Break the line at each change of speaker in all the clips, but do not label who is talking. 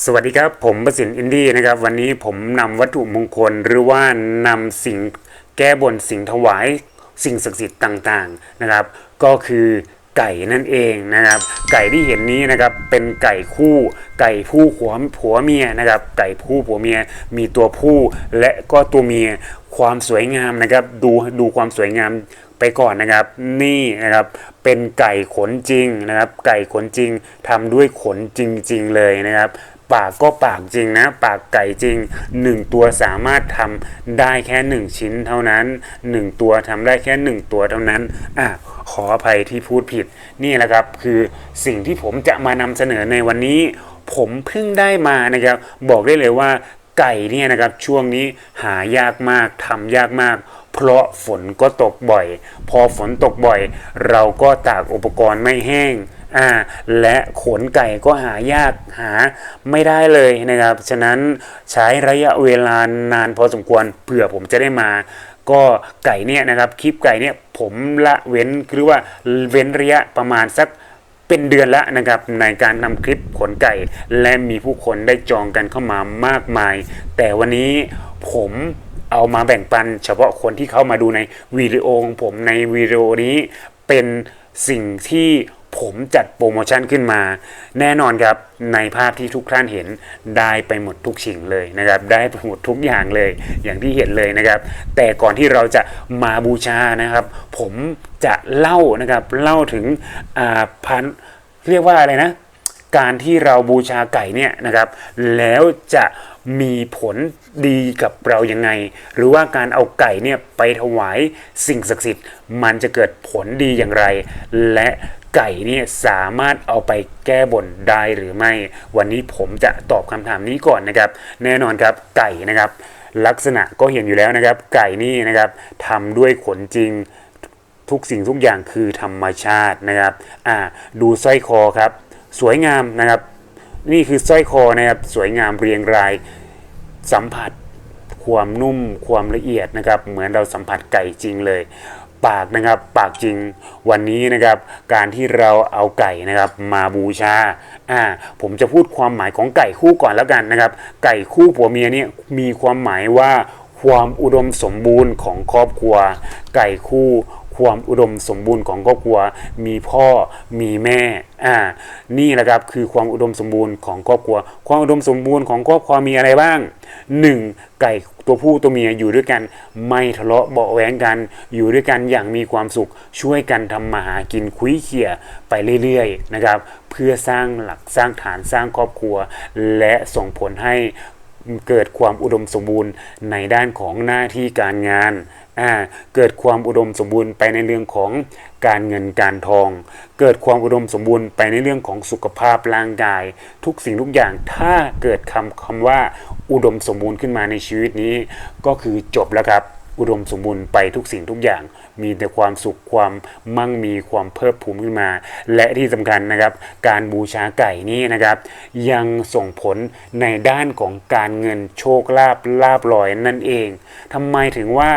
สวัสดีครับ ผมประสิทธิ์อินดี้นะครับ วันนี้ผมนำวัตถุมงคลหรือว่านำสิ่งแก้บนสิ่งถวายสิ่งศักดิ์สิทธิ์ต่างๆนะครับ ก็คือไก่นั่นเองนะครับ ไก่ที่เห็นนี้นะครับเป็นไก่คู่ ไก่ผู้ผัวผัวเมียนะครับ ไก่ผู้ผัวเมียมีตัวผู้และก็ตัวเมียความสวยงามนะครับ ดูดูความสวยงามไปก่อนนะครับ นี่นะครับเป็นไก่ขนจริงนะครับ ไก่ขนจริงทำด้วยขนจริง ๆ เลยนะครับ ปากก็ปากจริงนะ ปากไก่จริง 1 ตัวสามารถทำได้แค่ 1 ชิ้นเท่านั้น 1 ตัวทำได้แค่ 1 ตัวเท่านั้นอะขออภัยที่พูดผิด นี่แหละครับคือสิ่งที่ผมจะมานำเสนอในวันนี้ ผมเพิ่งได้มานะครับ บอกได้เลยว่าไก่เนี่ยนะครับช่วงนี้หายากมากทำยากมาก เพราะฝนก็ตกบ่อย พอฝนตกบ่อย เราก็ตากอุปกรณ์ไม่แห้ง อ่าและขนไก่ก็หายากหาไม่ได้เลยนะครับ ฉะนั้นใช้ระยะเวลานานพอสมควรเผื่อผมจะได้มา ก็ไก่เนี่ยนะครับคลิปไก่เนี่ยผมละเว้นหรือว่าเว้นระยะประมาณสักเป็นเดือนล้วนะครับในการทำคลิปขนไก่ และมีผู้คนได้จองกันเข้ามามากมาย แต่วันนี้ผมเอามาแบ่งปัน เฉพาะคนที่เข้ามาดูในวิดีโอของผมในวิดีโอนี้เป็นสิ่งที่ ผมจัดโปรโมชั่นขึ้นมา แน่นอนครับในภาพที่ทุกท่านเห็นได้ไปหมดทุกสิ่งเลยนะครับ ได้ไปหมดทุกอย่างเลยอย่างที่เห็นเลยนะครับ แต่ก่อนที่เราจะมาบูชานะครับ ผมจะเล่านะครับเล่าถึงอ่าพันเรียกว่าอะไรนะ การที่เราบูชาไก่เนี่ยนะครับ แล้วจะมีผลดีกับเรายังไง หรือว่าการเอาไก่เนี่ยไปถวายสิ่งศักดิ์สิทธิ์ มันจะเกิดผลดีอย่างไร และ ไก่เนี่ยสามารถเอาไปแก้บนได้หรือไม่ วันนี้ผมจะตอบคำถามนี้ก่อนนะครับ แน่นอนครับไก่นะครับ ลักษณะก็เห็นอยู่แล้วนะครับ ไก่นี่นะครับทำด้วยขนจริงทุกสิ่งทุกอย่างคือธรรมชาตินะครับอ่าดูสร้อยคอครับ สวยงามนะครับ นี่คือสร้อยคอนะครับสวยงามเรียงรายสัมผัสความนุ่มความละเอียดนะครับ เหมือนเราสัมผัสไก่จริงเลย ปากนะครับ ปากจริงวันนี้นะครับ การที่เราเอาไก่นะครับ มาบูชาอ่าผมจะพูดความหมายของไก่คู่ก่อนแล้วกันนะครับ ไก่คู่ผัวเมียเนี่ยมีความหมายว่าความอุดมสมบูรณ์ของครอบครัว ไก่คู่ ความอุดมสมบูรณ์ของครอบครัว มีพ่อมีแม่อ่านี่แหละครับคือความอุดมสมบูรณ์ของครอบครัว ความอุดมสมบูรณ์ของครอบครัวมีอะไรบ้าง 1. ไก่ตัวผู้ตัวเมียอยู่ด้วยกัน ไม่ทะเลาะเบาะแว้งกัน อยู่ด้วยกันอย่างมีความสุข ช่วยกันทำมาหากินคุยเขี่ยไปเรื่อยๆนะครับ เพื่อสร้างหลักสร้างฐานสร้างครอบครัว และส่งผลให้ เกิดความอุดมสมบูรณ์ในด้านของหน้าที่การงานอ่าเกิดความอุดมสมบูรณ์ไปในเรื่องของการเงินการทอง เกิดความอุดมสมบูรณ์ไปในเรื่องของสุขภาพร่างกาย ทุกสิ่งทุกอย่างถ้าเกิดคำคำว่าอุดมสมบูรณ์ขึ้นมาในชีวิตนี้ ก็คือจบแล้วครับ อุดมสมบูรณ์ไปทุกสิ่งทุกอย่าง มีแต่ความสุขความมั่งมีความเพิ่มพูนขึ้นมา และที่สำคัญนะครับ การบูชาไก่นี้นะครับ ยังส่งผลในด้านของการเงินโชคลาภลาบลอยนั่นเองทำไมถึงว่า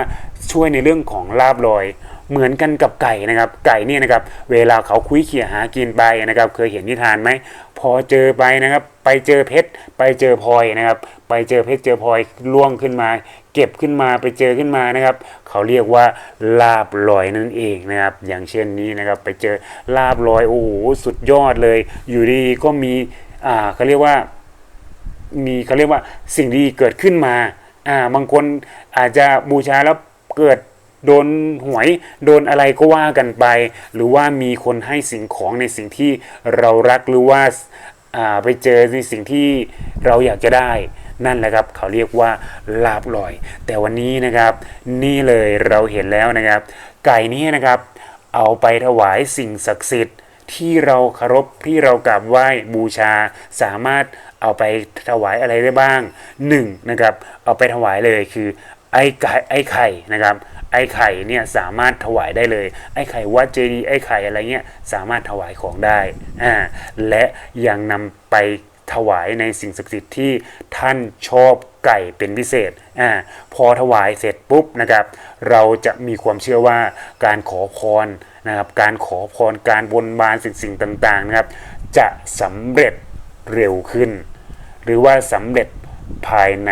ช่วยในเรื่องของลาบลอยเหมือนกันกับไก่นะครับ ไก่เนี่ยนะครับ เวลาเขาคุยเขี่ยหากินไปนะครับ เคยเห็นนิทานไหม พอเจอไปนะครับ ไปเจอเพชร ไปเจอพลอยนะครับ ไปเจอเพชรเจอพลอยล่วงขึ้นมา เก็บขึ้นมาไปเจอขึ้นมานะครับ เขาเรียกว่าลาบลอยนั่นเองนะครับ อย่างเช่นนี้นะครับไปเจอลาบลอยโอ้โหสุดยอดเลย อยู่ดีก็มีอ่าเขาเรียกว่ามีเขาเรียกว่าสิ่งดีเกิดขึ้นมาอ่าบางคนอาจจะบูชาแล้วเกิดโดนหวยโดนอะไรก็ว่ากันไป หรือว่ามีคนให้สิ่งของในสิ่งที่เรารักหรือว่าอ่าไปเจอในสิ่งที่เราอยากจะได้ นั่นแหละครับเขาเรียกว่าลาบลอย แต่วันนี้นะครับ นี่เลยเราเห็นแล้วนะครับ ไก่นี้นะครับ เอาไปถวายสิ่งศักดิ์สิทธิ์ที่เราเคารพที่เรากราบไหว้บูชาสามารถเอาไปถวายอะไรได้บ้างหนึ่งนะครับเอาไปถวายเลยคือไอ้ไก่ไอ้ไข่นะครับไอ้ไข่เนี่ยสามารถถวายได้เลย ไอ้ไข่วัดเจดีย์ไอ้ไข่อะไรเงี้ยสามารถถวายของได้อ่าและยังนำไป ถวายในสิ่งศักดิ์สิทธิ์ที่ท่านชอบไก่เป็นพิเศษอ่าพอถวายเสร็จปุ๊บนะครับ เราจะมีความเชื่อว่าการขอพรนะครับ การขอพรการบนบานสิ่งสิ่งต่างๆนะครับ จะสำเร็จเร็วขึ้น หรือว่าสำเร็จภายใน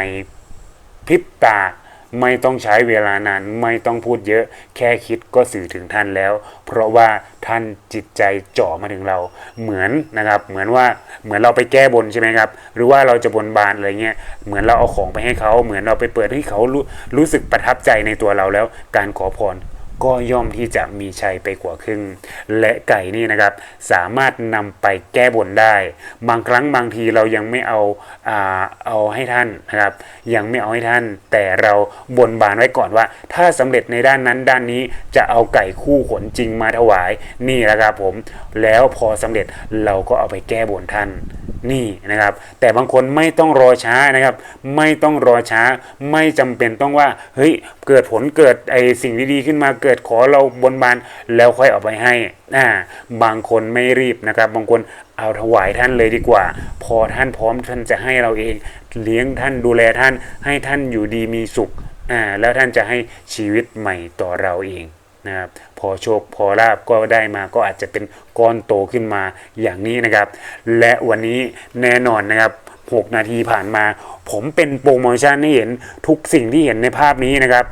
พริบตา ไม่ต้องใช้เวลานานไม่ต้องพูดเยอะ แค่คิดก็สื่อถึงท่านแล้ว เพราะว่าท่านจิตใจเจ่อมาถึงเรา เหมือนนะครับ เหมือนว่าเหมือนเราไปแก้บนใช่ไหมครับ หรือว่าเราจะบนบานอะไรเงี้ยเหมือนเราเอาของไปให้เขา เหมือนเราไปเปิดให้เขารู้รู้สึกประทับใจในตัวเราแล้ว การขอพร ก็ย่อมที่จะมีชัยไปกว่าครึ่ง และไก่นี่นะครับ สามารถนำไปแก้บนได้ บางครั้งบางทีเรายังไม่เอาอ่าเอาให้ท่านนะครับ ยังไม่เอาให้ท่าน แต่เราบนบานไว้ก่อนว่า ถ้าสำเร็จในด้านนั้นด้านนี้จะเอาไก่คู่ขนจริงมาถวายนี่แหละครับผม แล้วพอสำเร็จเราก็เอาไปแก้บนท่าน นี่นะครับ แต่บางคนไม่ต้องรอช้านะครับ ไม่ต้องรอช้า ไม่จำเป็นต้องว่า เฮ้ย เกิดผลเกิดไอสิ่งดีๆขึ้นมาเกิดขอเราบนบานแล้วค่อยเอาไปให้อ่าบางคนไม่รีบนะครับ บางคนเอาถวายท่านเลยดีกว่า พอท่านพร้อมท่านจะให้เราเอง เลี้ยงท่านดูแลท่าน ให้ท่านอยู่ดีมีสุขอ่าแล้วท่านจะให้ชีวิตใหม่ต่อเราเอง นะครับพอโชคพอลาบก็ได้มาก็อาจจะเป็นก้อนโตขึ้นมาอย่างนี้นะครับ และวันนี้แน่นอนนะครับ 6 นาทีผ่านมา ผมเป็นโปรโมชั่นให้เห็นทุกสิ่งที่เห็นในภาพนี้นะครับ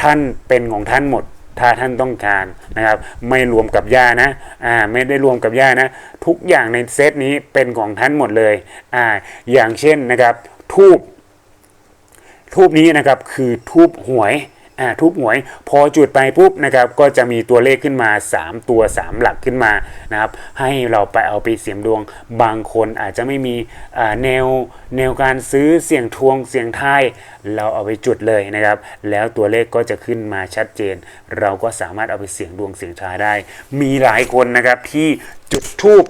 ท่านเป็นของท่านหมดถ้าท่านต้องการนะครับ ไม่รวมกับย่านะอ่าไม่ได้รวมกับย่านะ ทุกอย่างในเซตนี้เป็นของท่านหมดเลยอ่าอย่างเช่นนะครับ ทูบทูบนี้นะครับคือทูบหวย อ่าทูบหวย พอจุดไปปุ๊บนะครับก็จะมีตัวเลขขึ้นมา 3 ตัว 3 หลักขึ้นมานะครับให้เราไปเอาไปเสี่ยงดวงบางคนอาจจะไม่มีแนวแนวการซื้อเสี่ยงทวงเสี่ยงทายเราเอาไปจุดเลยนะครับ แล้วตัวเลขก็จะขึ้นมาชัดเจน เราก็สามารถเอาไปเสี่ยงดวงเสี่ยงทายได้ มีหลายคนนะครับที่จุดทูบ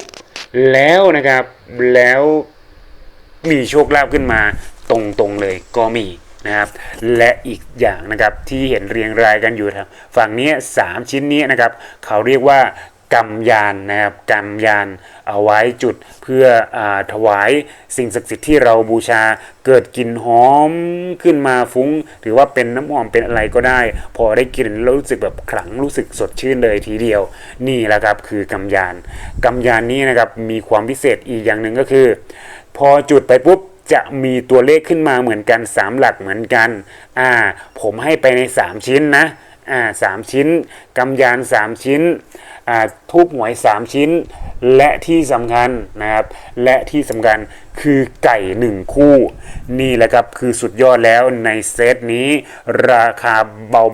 แล้วนะครับแล้วมีโชคลาภขึ้นมาตรงๆเลยก็มี นะครับและอีกอย่างนะครับที่เห็นเรียงรายกันอยู่ทางฝั่งนี้สามชิ้นนี้นะครับเขาเรียกว่ากำยานนะครับกำยานเอาไว้จุดเพื่ออถวายสิ่งศักดิ์สิทธิ์ที่เราบูชาเกิดกลิ่นหอมขึ้นมาฟุ้งหรือว่าเป็นน้ำหอมเป็นอะไรก็ได้ พอได้กลิ่นแล้วรู้สึกแบบขลังรู้สึกสดชื่นเลยทีเดียว นี่แหละครับคือกำยานกำยานนี้นะครับมีความพิเศษอีกอย่างหนึ่งก็คือ พอจุดไปปุ๊บ จะมีตัวเลขขึ้นมาเหมือนกัน 3 หลักเหมือนกัน อ่า ผมให้ไปใน 3 ชิ้นนะ อ่าสามชิ้นกำยาน 3 ชิ้น อ่าทูบหวย 3 ชิ้น และที่สำคัญนะครับ และที่สำคัญคือไก่ 1 คู่ นี่แหละครับคือสุดยอดแล้วในเซตนี้ ราคา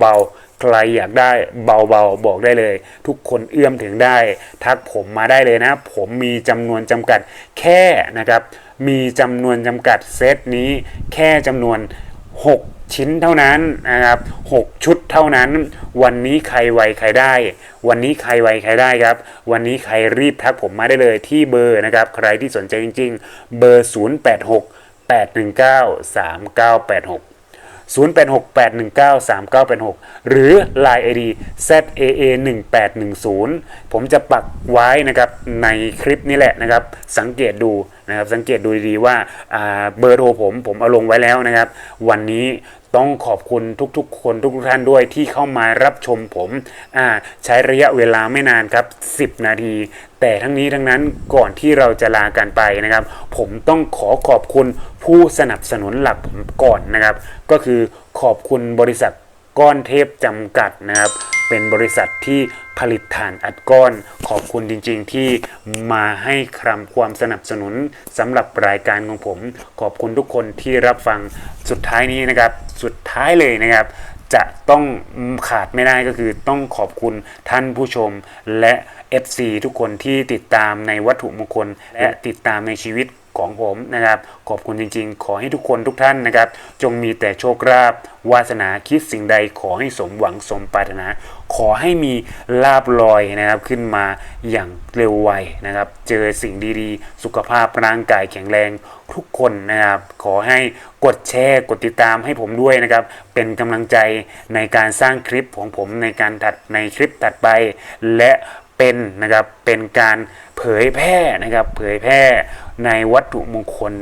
เบาๆใครอยากได้เบาๆบอกได้เลย ทุกคนเอื้อมถึงได้ ทักผมมาได้เลยนะ ผมมีจำนวนจำกัดแค่นะครับ มีจำนวนจำกัดเซตนี้แค่จำนวน 6 ชิ้นเท่านั้นนะครับ6ชุดเท่านั้น วันนี้ใครไวใครได้ วันนี้ใครไวใครได้ครับ วันนี้ใครรีบทักผมมาได้เลยที่เบอร์นะครับ ใครที่สนใจจริง ๆ เบอร์ 086 819 3986 0868193986 หรือ Line ID ZAA 1810 ผมจะปักไว้นะครับในคลิปนี้แหละนะครับ สังเกตดูนะครับสังเกตดูดีๆว่าอ่าเบอร์โทรผมผมเอาลงไว้แล้วนะครับ วันนี้ ต้องขอบคุณทุกๆ คนทุกๆท่านด้วยที่เข้ามารับชมผมใช้ระยะเวลาไม่นานครับ 10 นาที แต่ทั้งนี้ทั้งนั้นก่อนที่เราจะลากันไปนะครับ ผมต้องขอขอบคุณผู้สนับสนุนหลักผมก่อนนะครับ ก็คือขอบคุณบริษัทก้อนเทพจำกัดนะครับ เป็นบริษัทที่ผลิตถ่านอัดก้อน ขอบคุณจริง ๆ ที่มาให้คำความสนับสนุนสำหรับรายการของผม ขอบคุณทุกคนที่รับฟังสุดท้ายนี้นะครับ สุดท้ายเลยนะครับ จะต้องขาดไม่ได้ก็คือต้องขอบคุณท่านผู้ชมและ FC ทุกคนที่ติดตามในวัตถุมงคล และติดตามในชีวิตของผมนะครับ ขอบคุณจริงๆ ขอให้ทุกคนทุกท่านนะครับ จงมีแต่โชคลาภวาสนาคิดสิ่งใดขอให้สมหวังสมปรารถนา ขอให้มีลาบลอยนะครับขึ้นมาอย่างเร็วไวนะครับ เจอสิ่งดีๆ สุขภาพร่างกายแข็งแรงทุกคนนะครับขอให้กดแชร์กดติดตามให้ผมด้วยนะครับ เป็นกำลังใจในการสร้างคลิปของผมในการถัดในคลิปถัดไป และเป็นนะครับเป็นการเผยแพร่นะครับเผยแพร่ในวัตถุมงคล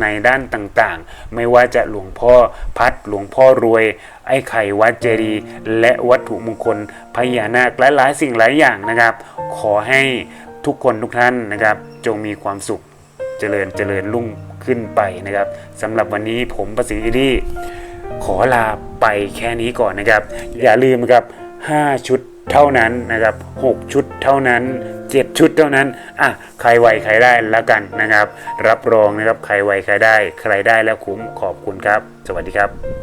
ในด้านต่างๆ ไม่ว่าจะหลวงพ่อพัดหลวงพ่อรวย ไอ้ไข่วัดเจดีย์และวัตถุมงคลพญานาคและหลายสิ่งหลายอย่างนะครับ ขอให้ทุกคนทุกท่านนะครับ จงมีความสุขเจริญเจริญรุ่งขึ้นไปนะครับสำหรับวันนี้ผมประสิทธิ์อิดีขอลาไปแค่นี้ก่อนนะครับ อย่าลืมนะครับ 5 ชุดเท่านั้นนะครับ 6 ชุดเท่านั้น 7 ชุดเท่านั้นอะใครไหวใครได้แล้วกันนะครับ รับรองนะครับใครไหวใครได้ ใครได้แล้วคุ้มขอบคุณครับ สวัสดีครับ